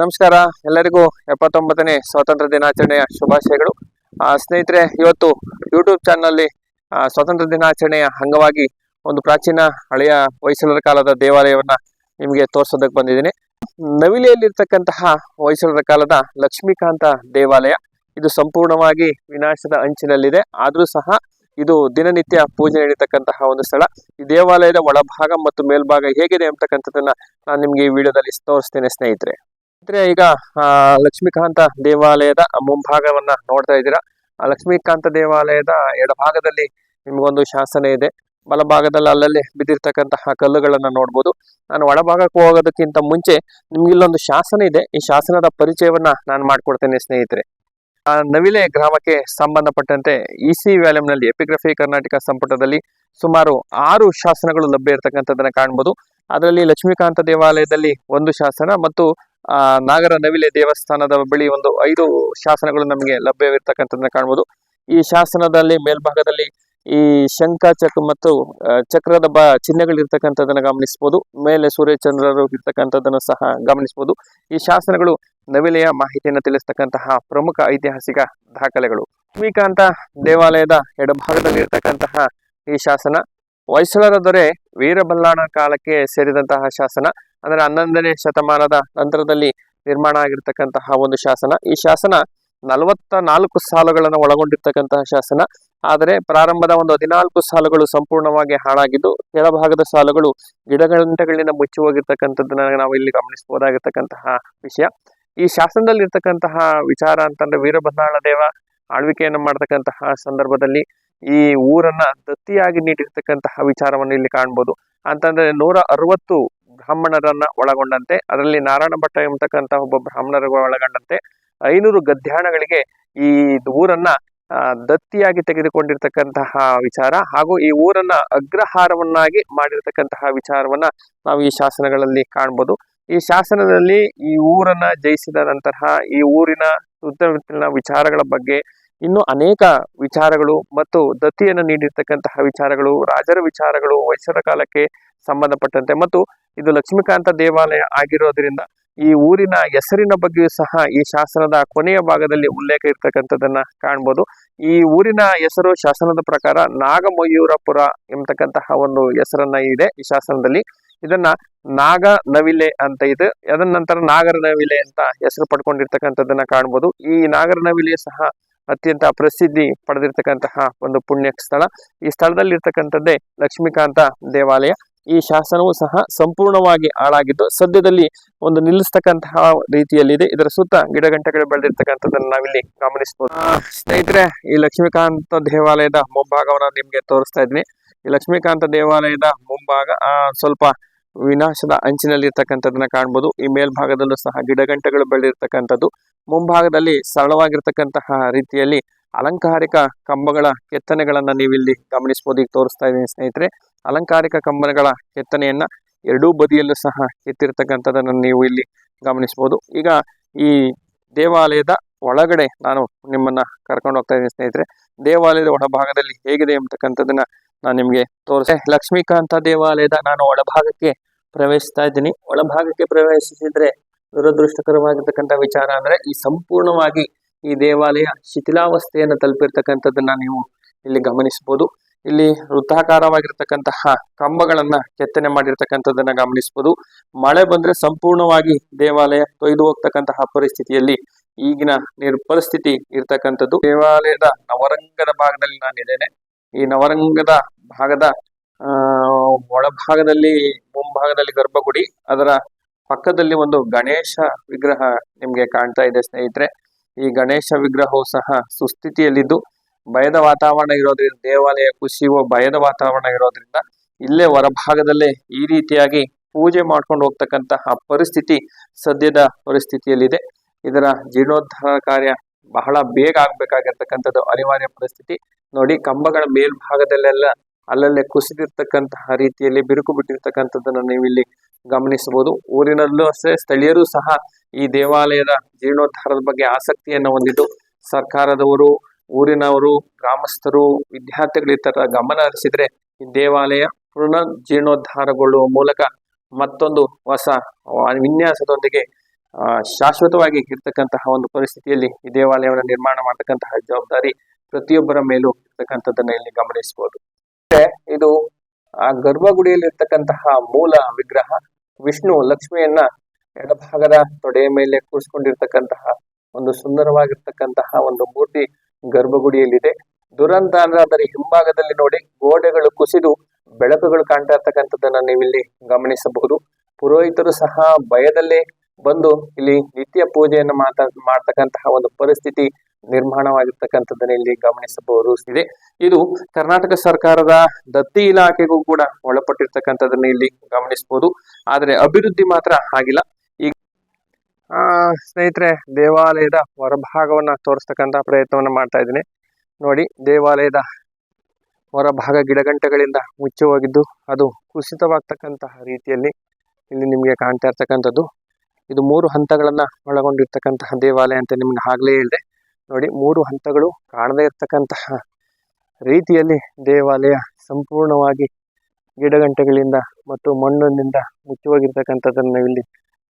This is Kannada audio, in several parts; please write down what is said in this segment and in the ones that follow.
ನಮಸ್ಕಾರ. ಎಲ್ಲರಿಗೂ ಎಪ್ಪತ್ತೊಂಬತ್ತನೇ ಸ್ವಾತಂತ್ರ್ಯ ದಿನಾಚರಣೆಯ ಶುಭಾಶಯಗಳು. ಸ್ನೇಹಿತರೆ, ಇವತ್ತು ಯೂಟ್ಯೂಬ್ ಚಾನಲ್ನಲ್ಲಿ ಸ್ವಾತಂತ್ರ್ಯ ದಿನಾಚರಣೆಯ ಅಂಗವಾಗಿ ಒಂದು ಪ್ರಾಚೀನ ಹಳೆಯ ಹೊಯ್ಸಳರ ಕಾಲದ ದೇವಾಲಯವನ್ನ ನಿಮಗೆ ತೋರಿಸೋದಕ್ಕೆ ಬಂದಿದ್ದೀನಿ. ನವಿಲೆಯಲ್ಲಿರ್ತಕ್ಕಂತಹ ಹೊಯ್ಸಳರ ಕಾಲದ ಲಕ್ಷ್ಮೀಕಾಂತ ದೇವಾಲಯ. ಇದು ಸಂಪೂರ್ಣವಾಗಿ ವಿನಾಶದ ಅಂಚಿನಲ್ಲಿದೆ. ಆದರೂ ಸಹ ಇದು ದಿನನಿತ್ಯ ಪೂಜೆ ನಡೀತಕ್ಕಂತಹ ಒಂದು ಸ್ಥಳ. ಈ ದೇವಾಲಯದ ಒಳಭಾಗ ಮತ್ತು ಮೇಲ್ಭಾಗ ಹೇಗಿದೆ ಅಂತಕ್ಕಂಥದ್ದನ್ನ ನಾನು ನಿಮಗೆ ಈ ವಿಡಿಯೋದಲ್ಲಿ ತೋರಿಸ್ತೇನೆ ಸ್ನೇಹಿತರೆ. ಸ್ನೇಹಿತರೆ ಈಗ ಲಕ್ಷ್ಮೀಕಾಂತ ದೇವಾಲಯದ ಮುಂಭಾಗವನ್ನ ನೋಡ್ತಾ ಇದ್ದೀರಾ. ಲಕ್ಷ್ಮೀಕಾಂತ ದೇವಾಲಯದ ಎಡಭಾಗದಲ್ಲಿ ನಿಮಗೊಂದು ಶಾಸನ ಇದೆ. ಬಲಭಾಗದಲ್ಲಿ ಅಲ್ಲಲ್ಲಿ ಬಿದ್ದಿರ್ತಕ್ಕಂತಹ ಕಲ್ಲುಗಳನ್ನ ನೋಡ್ಬೋದು. ನಾನು ಒಳಭಾಗಕ್ಕೆ ಹೋಗೋದಕ್ಕಿಂತ ಮುಂಚೆ ನಿಮ್ಗೆ ಇಲ್ಲೊಂದು ಶಾಸನ ಇದೆ. ಈ ಶಾಸನದ ಪರಿಚಯವನ್ನ ನಾನು ಮಾಡ್ಕೊಡ್ತೇನೆ ಸ್ನೇಹಿತರೆ. ಆ, ನವಿಲೆ ಗ್ರಾಮಕ್ಕೆ ಸಂಬಂಧಪಟ್ಟಂತೆ ಇ ಸಿ ವ್ಯಾಲ್ಯೂಮ್ನಲ್ಲಿ ಎಪಿಗ್ರಫಿ ಕರ್ನಾಟಕ ಸಂಪುಟದಲ್ಲಿ ಸುಮಾರು ಆರು ಶಾಸನಗಳು ಲಭ್ಯ ಇರತಕ್ಕಂಥದ್ದನ್ನ ಕಾಣ್ಬೋದು. ಅದರಲ್ಲಿ ಲಕ್ಷ್ಮೀಕಾಂತ ದೇವಾಲಯದಲ್ಲಿ ಒಂದು ಶಾಸನ ಮತ್ತು ಆ, ನಾಗರ ನವಿಲೆ ದೇವಸ್ಥಾನದ ಬಳಿ ಒಂದು ಐದು ಶಾಸನಗಳು ನಮಗೆ ಲಭ್ಯವಿರ್ತಕ್ಕಂಥದ್ದನ್ನ ಕಾಣ್ಬೋದು. ಈ ಶಾಸನದಲ್ಲಿ ಮೇಲ್ಭಾಗದಲ್ಲಿ ಈ ಶಂಖ ಚಕ್ ಮತ್ತು ಚಕ್ರದ ಬ, ಚಿಹ್ನೆಗಳಿರ್ತಕ್ಕಂಥದ್ದನ್ನು ಗಮನಿಸಬಹುದು ಮೇಲೆ ಸೂರ್ಯಚಂದ್ರರು ಇರ್ತಕ್ಕಂಥದ್ದನ್ನು ಸಹ ಗಮನಿಸಬಹುದು ಈ ಶಾಸನಗಳು ನವಿಲೆಯ ಮಾಹಿತಿಯನ್ನು ತಿಳಿಸ್ತಕ್ಕಂತಹ ಪ್ರಮುಖ ಐತಿಹಾಸಿಕ ದಾಖಲೆಗಳು. ಲಕ್ಷ್ಮೀಕಾಂತ ದೇವಾಲಯದ ಎಡಭಾಗದಲ್ಲಿ ಇರ್ತಕ್ಕಂತಹ ಈ ಶಾಸನ ಹೊಯ್ಸಳರ ದೊರೆ ವೀರಬಲ್ಲಾಣ ಕಾಲಕ್ಕೆ ಸೇರಿದಂತಹ ಶಾಸನ, ಅಂದ್ರೆ ಹನ್ನೊಂದನೇ ಶತಮಾನದ ನಂತರದಲ್ಲಿ ನಿರ್ಮಾಣ ಆಗಿರ್ತಕ್ಕಂತಹ ಒಂದು ಶಾಸನ. ಈ ಶಾಸನ ನಲವತ್ತ ನಾಲ್ಕು ಸಾಲುಗಳನ್ನು ಒಳಗೊಂಡಿರ್ತಕ್ಕಂತಹ ಶಾಸನ. ಆದರೆ ಪ್ರಾರಂಭದ ಒಂದು ಹದಿನಾಲ್ಕು ಸಾಲುಗಳು ಸಂಪೂರ್ಣವಾಗಿ ಹಾಳಾಗಿದ್ದು ಕೆಳಭಾಗದ ಸಾಲುಗಳು ಗಿಡಗಂಟೆಗಳಿಂದ ಮುಚ್ಚಿ ಹೋಗಿರ್ತಕ್ಕಂಥದ್ದನ್ನ ನಾವು ಇಲ್ಲಿ ಗಮನಿಸಬಹುದಾಗಿರ್ತಕ್ಕಂತಹ ವಿಷಯ. ಈ ಶಾಸನದಲ್ಲಿ ಇರ್ತಕ್ಕಂತಹ ವಿಚಾರ ಅಂತಂದ್ರೆ ವೀರಬಲ್ಲಾಳ ದೇವ ಆಳ್ವಿಕೆಯನ್ನು ಮಾಡತಕ್ಕಂತಹ ಸಂದರ್ಭದಲ್ಲಿ ಈ ಊರನ್ನ ದತ್ತಿಯಾಗಿ ನೀಡಿರ್ತಕ್ಕಂತಹ ವಿಚಾರವನ್ನು ಇಲ್ಲಿ ಕಾಣ್ಬೋದು. ಅಂತಂದ್ರೆ ನೂರ ಅರವತ್ತು ಬ್ರಾಹ್ಮಣರನ್ನ ಒಳಗೊಂಡಂತೆ, ಅದರಲ್ಲಿ ನಾರಾಯಣ ಭಟ್ಟ ಎಂಬತಕ್ಕಂತಹ ಒಬ್ಬ ಬ್ರಾಹ್ಮಣರ ಒಳಗೊಂಡಂತೆ, ಐನೂರು ಗದ್ಯಾಣಗಳಿಗೆ ಈ ಊರನ್ನ ದತ್ತಿಯಾಗಿ ತೆಗೆದುಕೊಂಡಿರ್ತಕ್ಕಂತಹ ವಿಚಾರ ಹಾಗೂ ಈ ಊರನ್ನ ಅಗ್ರಹಾರವನ್ನಾಗಿ ಮಾಡಿರ್ತಕ್ಕಂತಹ ವಿಚಾರವನ್ನ ನಾವು ಈ ಶಾಸನಗಳಲ್ಲಿ ಕಾಣ್ಬೋದು. ಈ ಶಾಸನದಲ್ಲಿ ಈ ಊರನ್ನ ಜಯಿಸಿದ ನಂತರ ಈ ಊರಿನ ಸುತ್ತಮುತ್ತಲಿನ ವಿಚಾರಗಳ ಬಗ್ಗೆ ಇನ್ನು ಅನೇಕ ವಿಚಾರಗಳು ಮತ್ತು ದತ್ತಿಯನ್ನು ನೀಡಿರ್ತಕ್ಕಂತಹ ವಿಚಾರಗಳು, ರಾಜರ ವಿಚಾರಗಳು ವೈಸರ ಕಾಲಕ್ಕೆ ಸಂಬಂಧಪಟ್ಟಂತೆ ಮತ್ತು ಇದು ಲಕ್ಷ್ಮೀಕಾಂತ ದೇವಾಲಯ ಆಗಿರೋದ್ರಿಂದ ಈ ಊರಿನ ಹೆಸರಿನ ಬಗ್ಗೆಯೂ ಸಹ ಈ ಶಾಸನದ ಕೊನೆಯ ಭಾಗದಲ್ಲಿ ಉಲ್ಲೇಖ ಇರ್ತಕ್ಕಂಥದ್ದನ್ನ ಕಾಣ್ಬೋದು. ಈ ಊರಿನ ಹೆಸರು, ಶಾಸನದ ಪ್ರಕಾರ ನಾಗಮಯೂರಪುರ ಎಂಬತಕ್ಕಂತಹ ಒಂದು ಹೆಸರನ್ನ ಇದೆ ಈ ಶಾಸನದಲ್ಲಿ. ಇದನ್ನ ನಾಗ ನವಿಲೆ ಅಂತ ಇದೆ. ಅದನ್ನ ನಂತರ ನಾಗರ ನವಿಲೆ ಅಂತ ಹೆಸರು ಪಡ್ಕೊಂಡಿರ್ತಕ್ಕಂಥದ್ದನ್ನ ಕಾಣ್ಬೋದು. ಈ ನಾಗರ ನವಿಲೆ ಸಹ ಅತ್ಯಂತ ಪ್ರಸಿದ್ಧಿ ಪಡೆದಿರ್ತಕ್ಕಂತಹ ಒಂದು ಪುಣ್ಯ ಸ್ಥಳ. ಈ ಸ್ಥಳದಲ್ಲಿ ಇರ್ತಕ್ಕಂಥದ್ದೇ ಲಕ್ಷ್ಮೀಕಾಂತ ದೇವಾಲಯ. ಈ ಶಾಸನವು ಸಹ ಸಂಪೂರ್ಣವಾಗಿ ಹಾಳಾಗಿದ್ದು, ಸದ್ಯದಲ್ಲಿ ಒಂದು ನಿಲ್ಲಿಸ್ತಕ್ಕಂತಹ ರೀತಿಯಲ್ಲಿದೆ. ಇದರ ಸುತ್ತ ಗಿಡಗಂಟೆಗಳು ಬೆಳೆದಿರ್ತಕ್ಕಂಥದ್ದನ್ನು ನಾವಿಲ್ಲಿ ಗಮನಿಸಬಹುದು. ಸ್ನೇಹಿತರೆ, ಈ ಲಕ್ಷ್ಮೀಕಾಂತ ದೇವಾಲಯದ ಮುಂಭಾಗವನ್ನು ನಿಮ್ಗೆ ತೋರಿಸ್ತಾ ಇದ್ದೀನಿ. ಈ ಲಕ್ಷ್ಮೀಕಾಂತ ದೇವಾಲಯದ ಮುಂಭಾಗ ಸ್ವಲ್ಪ ವಿನಾಶದ ಅಂಚಿನಲ್ಲಿ ಇರ್ತಕ್ಕಂಥದ್ದನ್ನ ಕಾಣ್ಬೋದು. ಈ ಮೇಲ್ಭಾಗದಲ್ಲೂ ಸಹ ಗಿಡಗಂಟೆಗಳು ಬೆಳೆದಿರ್ತಕ್ಕಂಥದ್ದು. ಮುಂಭಾಗದಲ್ಲಿ ಸರಳವಾಗಿರ್ತಕ್ಕಂತಹ ರೀತಿಯಲ್ಲಿ ಅಲಂಕಾರಿಕ ಕಂಬಗಳ ಕೆತ್ತನೆಗಳನ್ನ ನೀವಿಲ್ಲಿ ಗಮನಿಸಬಹುದು ಈಗ ತೋರಿಸ್ತಾ ಇದ್ದೀನಿ ಸ್ನೇಹಿತರೆ, ಅಲಂಕಾರಿಕ ಕಂಬಗಳ ಕೆತ್ತನೆಯನ್ನ ಎರಡೂ ಬದಿಯಲ್ಲೂ ಸಹ ಕೆತ್ತಿರ್ತಕ್ಕಂಥದ್ದನ್ನು ನೀವು ಇಲ್ಲಿ ಗಮನಿಸಬಹುದು ಈಗ ಈ ದೇವಾಲಯದ ಒಳಗಡೆ ನಾನು ನಿಮ್ಮನ್ನ ಕರ್ಕೊಂಡು ಹೋಗ್ತಾ ಇದ್ದೀನಿ ಸ್ನೇಹಿತರೆ, ದೇವಾಲಯದ ಒಳಭಾಗದಲ್ಲಿ ಹೇಗಿದೆ ಎಂಬತಕ್ಕಂಥದ್ದನ್ನ ನಾನು ನಿಮಗೆ ತೋರಿಸ ಲಕ್ಷ್ಮೀಕಾಂತ ದೇವಾಲಯದ ನಾನು ಒಳಭಾಗಕ್ಕೆ ಪ್ರವೇಶಿಸ್ತಾ ಇದ್ದೀನಿ. ಒಳಭಾಗಕ್ಕೆ ಪ್ರವೇಶಿಸಿದ್ರೆ ದುರದೃಷ್ಟಕರವಾಗಿರ್ತಕ್ಕಂಥ ವಿಚಾರ ಅಂದ್ರೆ ಈ ಸಂಪೂರ್ಣವಾಗಿ ಈ ದೇವಾಲಯ ಶಿಥಿಲಾವಸ್ಥೆಯನ್ನು ತಲುಪಿರ್ತಕ್ಕಂಥದ್ದನ್ನ ನೀವು ಇಲ್ಲಿ ಗಮನಿಸಬಹುದು. ಇಲ್ಲಿ ವೃತ್ತಾಕಾರವಾಗಿರ್ತಕ್ಕಂತಹ ಕಂಬಗಳನ್ನ ಕೆತ್ತನೆ ಮಾಡಿರ್ತಕ್ಕಂಥದ್ದನ್ನ ಗಮನಿಸಬಹುದು. ಮಳೆ ಬಂದ್ರೆ ಸಂಪೂರ್ಣವಾಗಿ ದೇವಾಲಯ ತೊಯ್ದು ಹೋಗ್ತಕ್ಕಂತಹ ಪರಿಸ್ಥಿತಿಯಲ್ಲಿ ಈಗಿನ ನಿರ್ ಪರಿಸ್ಥಿತಿ ಇರ್ತಕ್ಕಂಥದ್ದು. ದೇವಾಲಯದ ನವರಂಗದ ಭಾಗದಲ್ಲಿ ನಾನಿದ್ದೇನೆ. ಈ ನವರಂಗದ ಭಾಗದ ಒಳಭಾಗದಲ್ಲಿ, ಮುಂಭಾಗದಲ್ಲಿ ಗರ್ಭಗುಡಿ, ಅದರ ಪಕ್ಕದಲ್ಲಿ ಒಂದು ಗಣೇಶ ವಿಗ್ರಹ ನಿಮಗೆ ಕಾಣ್ತಾ ಇದೆ ಸ್ನೇಹಿತರೆ. ಈ ಗಣೇಶ ವಿಗ್ರಹವು ಸಹ ಸುಸ್ಥಿತಿಯಲ್ಲಿದ್ದು, ಭಯದ ವಾತಾವರಣ ಇರೋದ್ರಿಂದ, ದೇವಾಲಯ ಕುಸಿಯುವ ಭಯದ ವಾತಾವರಣ ಇರೋದ್ರಿಂದ, ಇಲ್ಲೇ ಹೊರಭಾಗದಲ್ಲೇ ಈ ರೀತಿಯಾಗಿ ಪೂಜೆ ಮಾಡ್ಕೊಂಡು ಹೋಗ್ತಕ್ಕಂತಹ ಪರಿಸ್ಥಿತಿ ಸದ್ಯದ ಪರಿಸ್ಥಿತಿಯಲ್ಲಿದೆ. ಇದರ ಜೀರ್ಣೋದ್ಧಾರ ಕಾರ್ಯ ಬಹಳ ಬೇಗ ಆಗ್ಬೇಕಾಗಿರ್ತಕ್ಕಂಥದ್ದು ಅನಿವಾರ್ಯ ಪರಿಸ್ಥಿತಿ. ನೋಡಿ, ಕಂಬಗಳ ಮೇಲ್ಭಾಗದಲ್ಲೆಲ್ಲ ಅಲ್ಲಲ್ಲೇ ಕುಸಿದಿರ್ತಕ್ಕಂತಹ ರೀತಿಯಲ್ಲಿ ಬಿರುಕು ಬಿಟ್ಟಿರ್ತಕ್ಕಂಥದ್ದನ್ನು ನೀವು ಇಲ್ಲಿ ಗಮನಿಸಬಹುದು. ಊರಿನಲ್ಲೂ ಅಷ್ಟೇ, ಸ್ಥಳೀಯರು ಸಹ ಈ ದೇವಾಲಯದ ಜೀರ್ಣೋದ್ಧಾರದ ಬಗ್ಗೆ ಆಸಕ್ತಿಯನ್ನು ಹೊಂದಿದ್ದು, ಸರ್ಕಾರದವರು, ಊರಿನವರು, ಗ್ರಾಮಸ್ಥರು, ವಿದ್ಯಾರ್ಥಿಗಳು ತರ ಗಮನ ಹರಿಸಿದ್ರೆ ಈ ದೇವಾಲಯ ಪುನರ್ ಜೀರ್ಣೋದ್ಧಾರಗೊಳ್ಳುವ ಮೂಲಕ ಮತ್ತೊಂದು ಹೊಸ ವಿನ್ಯಾಸದೊಂದಿಗೆ ಶಾಶ್ವತವಾಗಿ ಇರ್ತಕ್ಕಂತಹ ಒಂದು ಪರಿಸ್ಥಿತಿಯಲ್ಲಿ ಈ ದೇವಾಲಯವನ್ನು ನಿರ್ಮಾಣ ಮಾಡತಕ್ಕಂತಹ ಜವಾಬ್ದಾರಿ ಪ್ರತಿಯೊಬ್ಬರ ಮೇಲೂ ಇರ್ತಕ್ಕಂಥದ್ದನ್ನ ಇಲ್ಲಿ ಗಮನಿಸಬಹುದು. ಇದು ಆ ಗರ್ಭಗುಡಿಯಲ್ಲಿರ್ತಕ್ಕಂತಹ ಮೂಲ ವಿಗ್ರಹ ವಿಷ್ಣು ಲಕ್ಷ್ಮಿಯನ್ನ ಎಡಭಾಗದ ತೊಡೆಯ ಮೇಲೆ ಕೂರಿಸ್ಕೊಂಡಿರ್ತಕ್ಕಂತಹ ಒಂದು ಸುಂದರವಾಗಿರ್ತಕ್ಕಂತಹ ಒಂದು ಮೂರ್ತಿ ಗರ್ಭಗುಡಿಯಲ್ಲಿದೆ. ದುರಂತ ಅಂದ್ರೆ ಅದರ ಹಿಂಭಾಗದಲ್ಲಿ ನೋಡಿ ಗೋಡೆಗಳು ಕುಸಿದು ಬೆಳಕುಗಳು ಕಾಣ್ತಾ ಇರ್ತಕ್ಕಂಥದ್ದನ್ನ ನೀವಿಲ್ಲಿ ಗಮನಿಸಬಹುದು. ಪುರೋಹಿತರು ಸಹ ಭಯದಲ್ಲೇ ಬಂದು ಇಲ್ಲಿ ನಿತ್ಯ ಪೂಜೆಯನ್ನು ಮಾತಾ, ಮಾಡ್ತಕ್ಕಂತಹ ಒಂದು ಪರಿಸ್ಥಿತಿ ನಿರ್ಮಾಣವಾಗಿರ್ತಕ್ಕಂಥದ್ದನ್ನ ಇಲ್ಲಿ ಗಮನಿಸಬಹುದು. ಇದೆ. ಇದು ಕರ್ನಾಟಕ ಸರ್ಕಾರದ ದತ್ತಿ ಇಲಾಖೆಗೂ ಕೂಡ ಒಳಪಟ್ಟಿರ್ತಕ್ಕಂಥದ್ದನ್ನ ಇಲ್ಲಿ ಗಮನಿಸಬಹುದು. ಆದ್ರೆ ಅಭಿವೃದ್ಧಿ ಮಾತ್ರ ಆಗಿಲ್ಲ. ಈಗ, ಆ, ಸ್ನೇಹಿತರೆ, ದೇವಾಲಯದ ಹೊರಭಾಗವನ್ನ ತೋರಿಸ್ತಕ್ಕಂತ ಪ್ರಯತ್ನವನ್ನ ಮಾಡ್ತಾ ಇದ್ದೀನಿ. ನೋಡಿ, ದೇವಾಲಯದ ಹೊರಭಾಗ ಗಿಡಗಂಟೆಗಳಿಂದ ಮುಚ್ಚವಾಗಿದ್ದು ಅದು ಕುಸಿತವಾಗ್ತಕ್ಕಂತಹ ರೀತಿಯಲ್ಲಿ ಇಲ್ಲಿ ನಿಮಗೆ ಕಾಣ್ತಾ ಇರ್ತಕ್ಕಂಥದ್ದು. ಇದು ಮೂರು ಹಂತಗಳನ್ನ ಒಳಗೊಂಡಿರ್ತಕ್ಕಂತಹ ದೇವಾಲಯ ಅಂತ ನಿಮ್ಗೆ ಆಗ್ಲೇ ಹೇಳಿದೆ. ನೋಡಿ, ಮೂರು ಹಂತಗಳು ಕಾಣದೇ ಇರ್ತಕ್ಕಂತಹ ರೀತಿಯಲ್ಲಿ ದೇವಾಲಯ ಸಂಪೂರ್ಣವಾಗಿ ಗಿಡಗಂಟೆಗಳಿಂದ ಮತ್ತು ಮಣ್ಣಿನಿಂದ ಮುಚ್ಚಿ ಇಲ್ಲಿ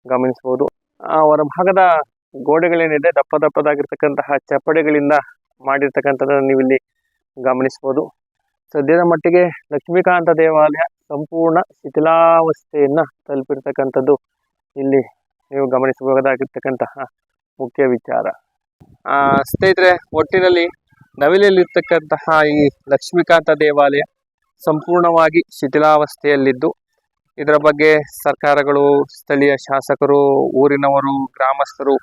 ಗಮನಿಸಬಹುದು. ಆ ಹೊರಭಾಗದ ಗೋಡೆಗಳೇನಿದೆ, ದಪ್ಪ ದಪ್ಪದಾಗಿರ್ತಕ್ಕಂತಹ ಚಪ್ಪಡಿಗಳಿಂದ ಮಾಡಿರ್ತಕ್ಕಂಥದ್ದನ್ನು ನೀವಿಲ್ಲಿ ಗಮನಿಸಬಹುದು. ಸದ್ಯದ ಮಟ್ಟಿಗೆ ಲಕ್ಷ್ಮೀಕಾಂತ ದೇವಾಲಯ ಸಂಪೂರ್ಣ ಶಿಥಿಲಾವಸ್ಥೆಯನ್ನು ತಲುಪಿರ್ತಕ್ಕಂಥದ್ದು ಇಲ್ಲಿ ನೀವು ಗಮನಿಸಬಹುದಾಗಿರ್ತಕ್ಕಂತಹ ಮುಖ್ಯ ವಿಚಾರ. ಸ್ನೇಹಿತರೆ, ಒಟ್ಟಿನಲ್ಲಿ ನವಿಲಲ್ಲಿರ್ತಕ್ಕಂತಹ ಈ ಲಕ್ಷ್ಮೀಕಾಂತ ದೇವಾಲಯ ಸಂಪೂರ್ಣವಾಗಿ ಶಿಥಿಲಾವಸ್ಥೆಯಲ್ಲಿದ್ದು, ಇದರ ಬಗ್ಗೆ ಸರ್ಕಾರಗಳು, ಸ್ಥಳೀಯ ಶಾಸಕರು, ಊರಿನವರು, ಗ್ರಾಮಸ್ಥರು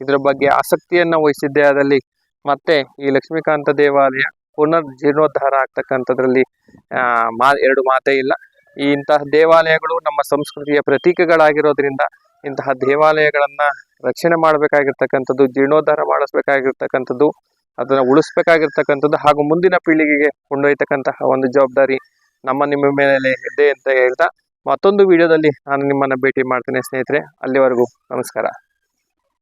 ಇದರ ಬಗ್ಗೆ ಆಸಕ್ತಿಯನ್ನು ವಹಿಸಿದ್ದೇ ಆದಲ್ಲಿ ಮತ್ತೆ ಈ ಲಕ್ಷ್ಮೀಕಾಂತ ದೇವಾಲಯ ಪುನರ್ ಜೀರ್ಣೋದ್ಧಾರ ಆಗ್ತಕ್ಕಂಥದ್ರಲ್ಲಿ ಮಾ, ಎರಡು ಮಾತೇ ಇಲ್ಲ. ಈ ಇಂತಹ ದೇವಾಲಯಗಳು ನಮ್ಮ ಸಂಸ್ಕೃತಿಯ ಪ್ರತೀಕಗಳಾಗಿರೋದ್ರಿಂದ ಇಂತಹ ದೇವಾಲಯಗಳನ್ನ ರಕ್ಷಣೆ ಮಾಡಬೇಕಾಗಿರ್ತಕ್ಕಂಥದ್ದು, ಜೀರ್ಣೋದ್ಧಾರ ಮಾಡಿಸ್ಬೇಕಾಗಿರ್ತಕ್ಕಂಥದ್ದು, ಅದನ್ನ ಉಳಿಸ್ಬೇಕಾಗಿರ್ತಕ್ಕಂಥದ್ದು ಹಾಗೂ ಮುಂದಿನ ಪೀಳಿಗೆಗೆ ಕೊಂಡೊಯ್ತಕ್ಕಂತಹ ಒಂದು ಜವಾಬ್ದಾರಿ ನಮ್ಮ ನಿಮ್ಮ ಮೇಲೆ ಇದೆ ಅಂತ ಹೇಳ್ತಾ ಮತ್ತೊಂದು ವಿಡಿಯೋದಲ್ಲಿ ನಾನು ನಿಮ್ಮನ್ನ ಭೇಟಿ ಮಾಡ್ತೇನೆ ಸ್ನೇಹಿತರೆ, ಅಲ್ಲಿವರೆಗೂ ನಮಸ್ಕಾರ.